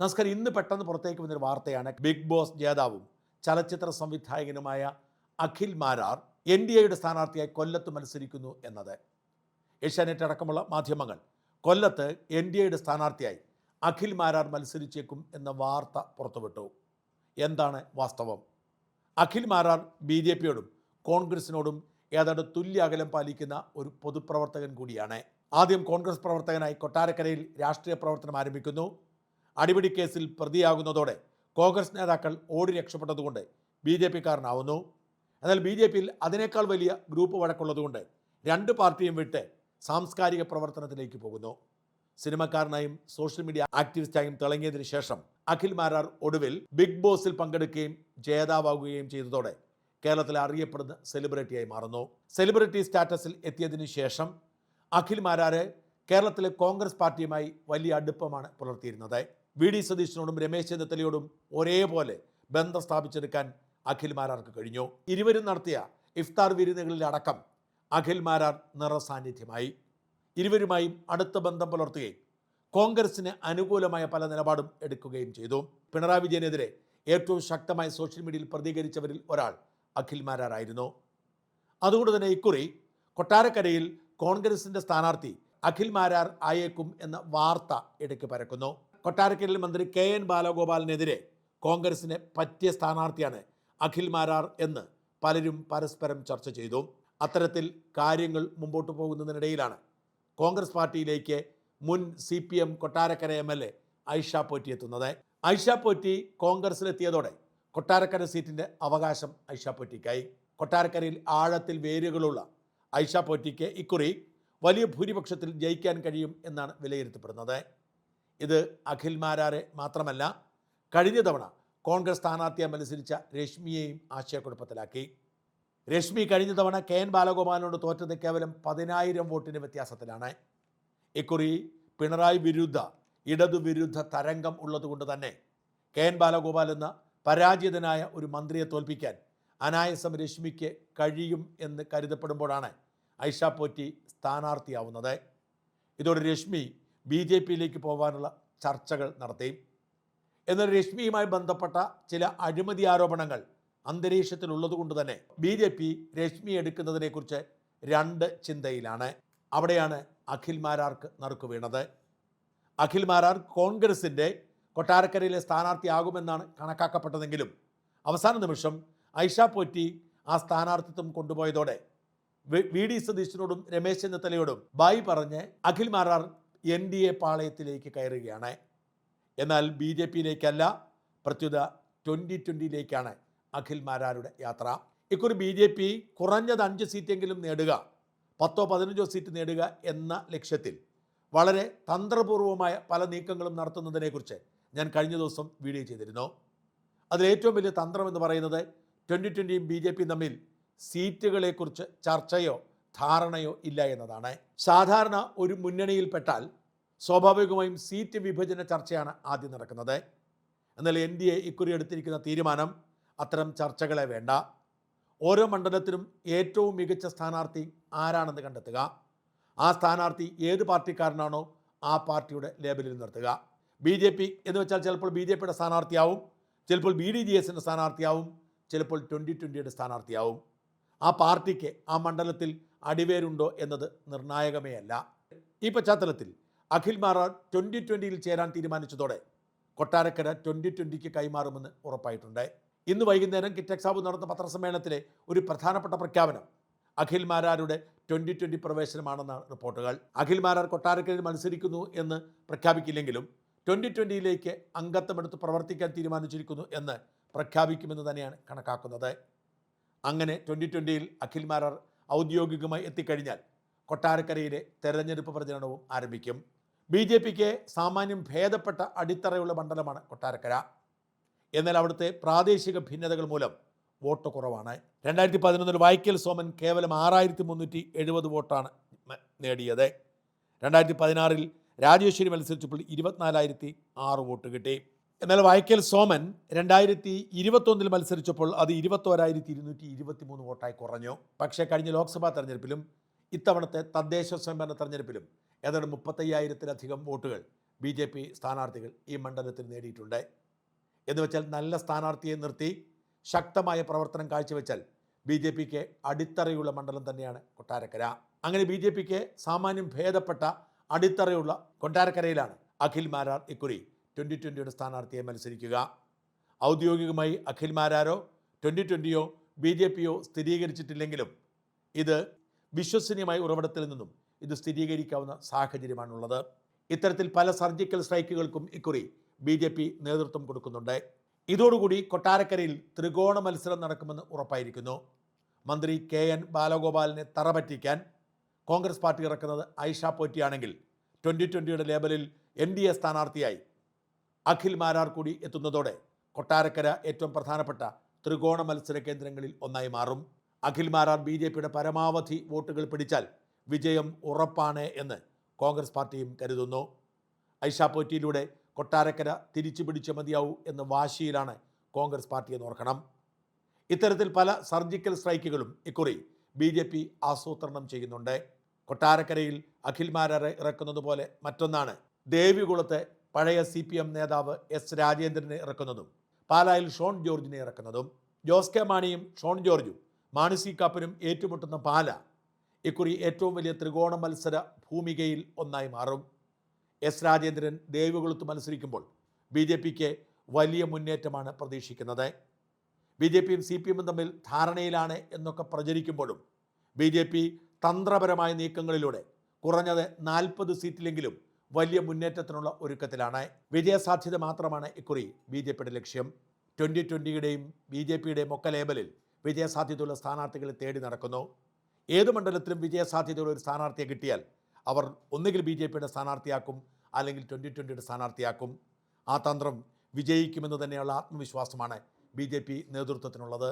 നമസ്കാരം. ഇന്ന് പെട്ടെന്ന് പുറത്തേക്ക് വന്നൊരു വാർത്തയാണ് ബിഗ് ബോസ് ജേതാവും ചലച്ചിത്ര സംവിധായകനുമായ അഖിൽ മാരാർ എൻ ഡി എയുടെ സ്ഥാനാർത്ഥിയായി കൊല്ലത്ത് മത്സരിക്കുന്നു എന്നത്. ഏഷ്യാനെറ്റ് അടക്കമുള്ള മാധ്യമങ്ങൾ കൊല്ലത്ത് എൻ ഡി എയുടെ സ്ഥാനാർത്ഥിയായി അഖിൽ മാരാർ മത്സരിച്ചേക്കും എന്ന വാർത്ത പുറത്തുവിട്ടു. എന്താണ് വാസ്തവം? അഖിൽ മാരാർ ബി ജെ പിയോടും കോൺഗ്രസിനോടും ഏതാണ്ട് തുല്യ അകലം പാലിക്കുന്ന ഒരു പൊതുപ്രവർത്തകൻ കൂടിയാണ്. ആദ്യം കോൺഗ്രസ് പ്രവർത്തകനായി കൊട്ടാരക്കരയിൽ രാഷ്ട്രീയ പ്രവർത്തനം ആരംഭിക്കുന്നു. അടിപിടി കേസിൽ പ്രതിയാകുന്നതോടെ കോൺഗ്രസ് നേതാക്കൾ ഓടി രക്ഷപ്പെട്ടതുകൊണ്ട് ബി ജെ പിക്കാരനാവുന്നു. എന്നാൽ ബി ജെ പിയിൽ അതിനേക്കാൾ വലിയ ഗ്രൂപ്പ് വഴക്കുള്ളതുകൊണ്ട് രണ്ട് പാർട്ടിയും വിട്ട് സാംസ്കാരിക പ്രവർത്തനത്തിലേക്ക് പോകുന്നു. സിനിമക്കാരനായും സോഷ്യൽ മീഡിയ ആക്ടിവിസ്റ്റായും തിളങ്ങിയതിനു ശേഷം അഖിൽ മാരാർ ഒടുവിൽ ബിഗ് ബോസിൽ പങ്കെടുക്കുകയും ജേതാവാകുകയും ചെയ്തതോടെ കേരളത്തിൽ അറിയപ്പെടുന്ന സെലിബ്രിറ്റിയായി മാറുന്നു. സെലിബ്രിറ്റി സ്റ്റാറ്റസിൽ എത്തിയതിനു ശേഷം അഖിൽ മാരാർ കേരളത്തിലെ കോൺഗ്രസ് പാർട്ടിയുമായി വലിയ അടുപ്പമാണ് പുലർത്തിയിരുന്നത്. വി ഡി സതീശനോടും രമേശ് ചെന്നിത്തലയോടും ഒരേപോലെ ബന്ധം സ്ഥാപിച്ചെടുക്കാൻ അഖിൽമാരാർക്ക് കഴിഞ്ഞു. ഇരുവരും നടത്തിയ ഇഫ്താർ വിരുന്നുകളിലടക്കം അഖിൽ മാരാർ നിറസാന്നിധ്യമായി. ഇരുവരുമായും അടുത്ത ബന്ധം പുലർത്തുകയും കോൺഗ്രസിന് അനുകൂലമായ പല നിലപാടും എടുക്കുകയും ചെയ്തു. പിണറായി വിജയനെതിരെ ഏറ്റവും ശക്തമായ സോഷ്യൽ മീഡിയയിൽ പ്രതികരിച്ചവരിൽ ഒരാൾ അഖിൽ മാരാറായിരുന്നു. അതുകൊണ്ട് തന്നെ ഇക്കുറി കൊട്ടാരക്കരയിൽ കോൺഗ്രസിന്റെ സ്ഥാനാർത്ഥി അഖിൽമാരാർ ആയേക്കും എന്ന വാർത്ത ഇടയ്ക്ക് പരക്കുന്നു. കൊട്ടാരക്കരയിൽ മന്ത്രി കെ എൻ ബാലഗോപാലിനെതിരെ കോൺഗ്രസിന് പറ്റിയ സ്ഥാനാർത്ഥിയാണ് അഖിൽ മാരാർ എന്ന് പലരും പരസ്പരം ചർച്ച ചെയ്തു. അത്തരത്തിൽ കാര്യങ്ങൾ മുമ്പോട്ട് പോകുന്നതിനിടയിലാണ് കോൺഗ്രസ് പാർട്ടിയിലേക്ക് മുൻ C P M Kottarakkara M L A Aisha Potty എത്തുന്നത്. ഐഷ പോറ്റി കോൺഗ്രസിലെത്തിയതോടെ കൊട്ടാരക്കര സീറ്റിന്റെ അവകാശം ഐഷ പോറ്റിക്കായി. കൊട്ടാരക്കരയിൽ ആഴത്തിൽ വേരുകളുള്ള ഐഷ പോറ്റിക്ക് ഇക്കുറി വലിയ ഭൂരിപക്ഷത്തിൽ ജയിക്കാൻ കഴിയും എന്നാണ് വിലയിരുത്തപ്പെടുന്നത്. ഇത് അഖിൽ മാരാരെ മാത്രമല്ല കഴിഞ്ഞ തവണ കോൺഗ്രസ് സ്ഥാനാർത്ഥിയെ മത്സരിച്ച രശ്മിയെയും ആശയക്കുഴപ്പത്തിലാക്കി. രശ്മി കഴിഞ്ഞ തവണ കെ എൻ ബാലഗോപാലിനോട് തോറ്റത് കേവലം പതിനായിരം വോട്ടിന് വ്യത്യാസത്തിലാണ്. ഇക്കുറി പിണറായി വിരുദ്ധ ഇടതുവിരുദ്ധ തരംഗം ഉള്ളതുകൊണ്ട് തന്നെ കെ എൻ ബാലഗോപാൽ എന്ന പരാജിതനായ ഒരു മന്ത്രിയെ തോൽപ്പിക്കാൻ അനായസം രശ്മിക്ക് കഴിയും എന്ന് കരുതപ്പെടുമ്പോഴാണ് ഐഷ പോറ്റി സ്ഥാനാർത്ഥിയാവുന്നത്. ഇതോടെ രശ്മി ബി ജെ പിയിലേക്ക് പോകാനുള്ള ചർച്ചകൾ നടത്തി എന്നാൽ രശ്മിയുമായി ബന്ധപ്പെട്ട ചില അഴിമതി ആരോപണങ്ങൾ അന്തരീക്ഷത്തിലുള്ളതുകൊണ്ട് തന്നെ ബി ജെ പി രശ്മി എടുക്കുന്നതിനെക്കുറിച്ച് രണ്ട് ചിന്തയിലാണ്. അവിടെയാണ് അഖിൽ മാരാർക്ക് നറുക്ക് വീണത്. അഖിൽ മാരാർ കോൺഗ്രസിന്റെ കൊട്ടാരക്കരയിലെ സ്ഥാനാർത്ഥിയാകുമെന്നാണ് കണക്കാക്കപ്പെട്ടതെങ്കിലും അവസാന നിമിഷം ഐഷ പോറ്റി ആ സ്ഥാനാർത്ഥിത്വം കൊണ്ടുപോയതോടെ വി- ഡി സതീശനോടും രമേശ് ചെന്നിത്തലയോടും ബായി പറഞ്ഞ് Akhil Marar N D A പാളയത്തിലേക്ക് കയറുകയാണ്. എന്നാൽ ബി ജെ പിയിലേക്കല്ല പ്രത്യുത ട്വന്റി ട്വന്റിയിലേക്കാണ് അഖിൽ മാരാരുടെ യാത്ര. ഇക്കുറി ബി ജെ പി കുറഞ്ഞത് അഞ്ച് സീറ്റെങ്കിലും നേടുക പത്തോ പതിനഞ്ചോ സീറ്റ് നേടുക എന്ന ലക്ഷ്യത്തിൽ വളരെ തന്ത്രപൂർവമായ പല നീക്കങ്ങളും നടത്തുന്നതിനെക്കുറിച്ച് ഞാൻ കഴിഞ്ഞ ദിവസം വീഡിയോ ചെയ്തിരുന്നു. അതിലേറ്റവും വലിയ തന്ത്രം എന്ന് പറയുന്നത് ട്വന്റി ട്വന്റിയും ബി ജെ പിയും തമ്മിൽ സീറ്റുകളെക്കുറിച്ച് ചർച്ചയോ ധാരണയോ ഇല്ല എന്നതാണ്. സാധാരണ ഒരു മുന്നണിയിൽപ്പെട്ടാൽ സ്വാഭാവികമായും സീറ്റ് വിഭജന ചർച്ചയാണ് ആദ്യം നടക്കുന്നത്. എന്നാൽ എൻ ഡി എ ഇക്കുറി എടുത്തിരിക്കുന്ന തീരുമാനം അത്തരം ചർച്ചകളെ വേണ്ട. ഓരോ മണ്ഡലത്തിലും ഏറ്റവും മികച്ച സ്ഥാനാർത്ഥി ആരാണെന്ന് കണ്ടെത്തുക. ആ സ്ഥാനാർത്ഥി ഏത് പാർട്ടിക്കാരനാണോ ആ പാർട്ടിയുടെ ലേബലിൽ നിർത്തുക. ബി ജെ പി എന്ന് വെച്ചാൽ ചിലപ്പോൾ ബി ജെ പിയുടെ സ്ഥാനാർത്ഥിയാവും ചിലപ്പോൾ ബി ഡി ജി എസിന്റെ സ്ഥാനാർത്ഥിയാവും ചിലപ്പോൾ ട്വന്റി ട്വന്റിയുടെ സ്ഥാനാർത്ഥിയാവും. ആ പാർട്ടിക്ക് ആ മണ്ഡലത്തിൽ അടിവേരുണ്ടോ എന്നത് നിർണായകമേ അല്ല ഈ പശ്ചാത്തലത്തിൽ അഖിൽ മാറാൻ ട്വന്റി ട്വന്റിയിൽ ചേരാൻ തീരുമാനിച്ചതോടെ കൊട്ടാരക്കര ട്വന്റി ട്വന്റിക്ക് കൈമാറുമെന്ന് ഉറപ്പായിട്ടുണ്ട്. ഇന്ന് വൈകുന്നേരം കിറ്റക്സാബ് നടന്ന പത്രസമ്മേളനത്തിലെ ഒരു പ്രധാനപ്പെട്ട പ്രഖ്യാപനം അഖിൽ മാരാരുടെ ട്വന്റി ട്വന്റി പ്രവേശനമാണെന്നാണ് റിപ്പോർട്ടുകൾ. അഖിൽ മാരാർ കൊട്ടാരക്കരയിൽ മത്സരിക്കുന്നു എന്ന് പ്രഖ്യാപിക്കില്ലെങ്കിലും ട്വന്റി ട്വന്റിയിലേക്ക് അംഗത്വമെടുത്ത് പ്രവർത്തിക്കാൻ തീരുമാനിച്ചിരിക്കുന്നു എന്ന് പ്രഖ്യാപിക്കുമെന്ന് തന്നെയാണ് കണക്കാക്കുന്നത്. അങ്ങനെ ട്വന്റി ട്വന്റിയിൽ അഖിൽ മാരാർ ഔദ്യോഗികമായി എത്തിക്കഴിഞ്ഞാൽ കൊട്ടാരക്കരയിലെ തെരഞ്ഞെടുപ്പ് പ്രചരണവും ആരംഭിക്കും. ബി ജെ പിക്ക് സാമാന്യം ഭേദപ്പെട്ട അടിത്തറയുള്ള മണ്ഡലമാണ് കൊട്ടാരക്കര. എന്നാൽ അവിടുത്തെ പ്രാദേശിക ഭിന്നതകൾ മൂലം വോട്ട് കുറവാണ്. രണ്ടായിരത്തി പതിനൊന്നിൽ വൈക്കൽ സോമൻ കേവലം ആറായിരത്തി മുന്നൂറ്റി എഴുപത് വോട്ടാണ് നേടിയത്. രണ്ടായിരത്തി പതിനാറിൽ രാജേശ്വരി മത്സരിച്ചപ്പോൾ ഇരുപത്തിനാലായിരത്തി ആറ് വോട്ട് കിട്ടി. എന്നാൽ വായിക്കൽ സോമൻ രണ്ടായിരത്തി ഇരുപത്തൊന്നിൽ മത്സരിച്ചപ്പോൾ അത് ഇരുപത്തോരായിരത്തി ഇരുന്നൂറ്റി ഇരുപത്തി മൂന്ന് വോട്ടായി കുറഞ്ഞു. പക്ഷേ കഴിഞ്ഞ ലോക്സഭാ തെരഞ്ഞെടുപ്പിലും ഇത്തവണത്തെ തദ്ദേശ സ്വയംഭരണ തെരഞ്ഞെടുപ്പിലും ഏതാണ്ട് മുപ്പത്തയ്യായിരത്തിലധികം വോട്ടുകൾ ബി ജെ പി സ്ഥാനാർത്ഥികൾ ഈ മണ്ഡലത്തിൽ നേടിയിട്ടുണ്ട്. എന്ന് വെച്ചാൽ നല്ല സ്ഥാനാർത്ഥിയെ നിർത്തി ശക്തമായ പ്രവർത്തനം കാഴ്ചവെച്ചാൽ ബി ജെ പിക്ക് അടിത്തറയുള്ള മണ്ഡലം തന്നെയാണ് കൊട്ടാരക്കര. അങ്ങനെ ബി ജെ പിക്ക് സാമാന്യം ഭേദപ്പെട്ട അടിത്തറയുള്ള കൊട്ടാരക്കരയിലാണ് അഖിൽ മാരാർ ഇക്കുറി ട്വന്റി ട്വന്റിയുടെ സ്ഥാനാർത്ഥിയെ മത്സരിക്കുക. ഔദ്യോഗികമായി അഖിൽമാരാരോ ട്വന്റി ട്വന്റിയോ ബി ജെ പിയോ സ്ഥിരീകരിച്ചിട്ടില്ലെങ്കിലും ഇത് വിശ്വസനീയമായ ഉറവിടത്തിൽ നിന്നും ഇത് സ്ഥിരീകരിക്കാവുന്ന സാഹചര്യമാണുള്ളത്. ഇത്തരത്തിൽ പല സർജിക്കൽ സ്ട്രൈക്കുകൾക്കും ഇക്കുറി ബി ജെ പി നേതൃത്വം കൊടുക്കുന്നുണ്ട്. ഇതോടുകൂടി കൊട്ടാരക്കരയിൽ ത്രികോണ മത്സരം നടക്കുമെന്ന് ഉറപ്പായിരിക്കുന്നു. മന്ത്രി കെ എൻ ബാലഗോപാലിനെ തറപറ്റിക്കാൻ കോൺഗ്രസ് പാർട്ടി ഇറക്കുന്നത് ഐഷ പോറ്റിയാണെങ്കിൽ ട്വന്റി ട്വന്റിയുടെ ലേബലിൽ എൻ ഡി എ സ്ഥാനാർത്ഥിയായി അഖിൽ മാരാർ കൂടി എത്തുന്നതോടെ കൊട്ടാരക്കര ഏറ്റവും പ്രധാനപ്പെട്ട ത്രികോണ മത്സര കേന്ദ്രങ്ങളിൽ ഒന്നായി മാറും. അഖിൽ മാരാർ ബി ജെ പിയുടെ പരമാവധി വോട്ടുകൾ പിടിച്ചാൽ വിജയം ഉറപ്പാണ് എന്ന് കോൺഗ്രസ് പാർട്ടിയും കരുതുന്നു. ഐഷ പോറ്റിയിലൂടെ കൊട്ടാരക്കര തിരിച്ചു പിടിച്ച മതിയാവൂ എന്ന വാശിയിലാണ് കോൺഗ്രസ് പാർട്ടി എന്ന് ഓർക്കണം. ഇത്തരത്തിൽ പല സർജിക്കൽ സ്ട്രൈക്കുകളും ഇക്കുറി ബി ജെ പി ആസൂത്രണം ചെയ്യുന്നുണ്ട്. കൊട്ടാരക്കരയിൽ അഖിൽ മാരാറെ ഇറക്കുന്നത് പോലെ മറ്റൊന്നാണ് ദേവികുളത്തെ പഴയ സി പി എം നേതാവ് എസ് രാജേന്ദ്രനെ ഇറക്കുന്നതും പാലായിൽ ഷോൺ ജോർജിനെ ഇറക്കുന്നതും ജോസ് കെ മാണിയും ഷോൺ ജോർജും മാണി സി കാപ്പനും ഏറ്റുമുട്ടുന്ന പാല ഇക്കുറി ഏറ്റവും വലിയ ത്രികോണ മത്സര ഭൂമികയിൽ ഒന്നായി മാറും. എസ് രാജേന്ദ്രൻ ദേവികുളത്ത് മത്സരിക്കുമ്പോൾ ബി ജെ പിക്ക് വലിയ മുന്നേറ്റമാണ് പ്രതീക്ഷിക്കുന്നത്. ബി ജെ പിയും സി പി എമ്മും തമ്മിൽ ധാരണയിലാണ് എന്നൊക്കെ പ്രചരിക്കുമ്പോഴും ബി ജെ പി തന്ത്രപരമായ നീക്കങ്ങളിലൂടെ കുറഞ്ഞത് നാൽപ്പത് സീറ്റിലെങ്കിലും വലിയ മുന്നേറ്റത്തിനുള്ള ഒരുക്കത്തിലാണ്. വിജയസാധ്യത മാത്രമാണ് ഇക്കുറി ബി ജെ പിയുടെ ലക്ഷ്യം. ട്വന്റി ട്വന്റിയുടെയും ബി ജെ പിയുടെയും ഒക്കെ ലേബലിൽ വിജയസാധ്യതയുള്ള സ്ഥാനാർത്ഥികളെ തേടി നടക്കുന്നു. ഏത് മണ്ഡലത്തിലും വിജയസാധ്യതയുള്ള ഒരു സ്ഥാനാർത്ഥിയെ കിട്ടിയാൽ അവർ ഒന്നുകിൽ ബി ജെ പിയുടെ സ്ഥാനാർത്ഥിയാക്കും അല്ലെങ്കിൽ ട്വന്റി ട്വന്റിയുടെ സ്ഥാനാർത്ഥിയാക്കും. ആ തന്ത്രം വിജയിക്കുമെന്ന് തന്നെയുള്ള ആത്മവിശ്വാസമാണ് ബി ജെ പി നേതൃത്വത്തിനുള്ളത്.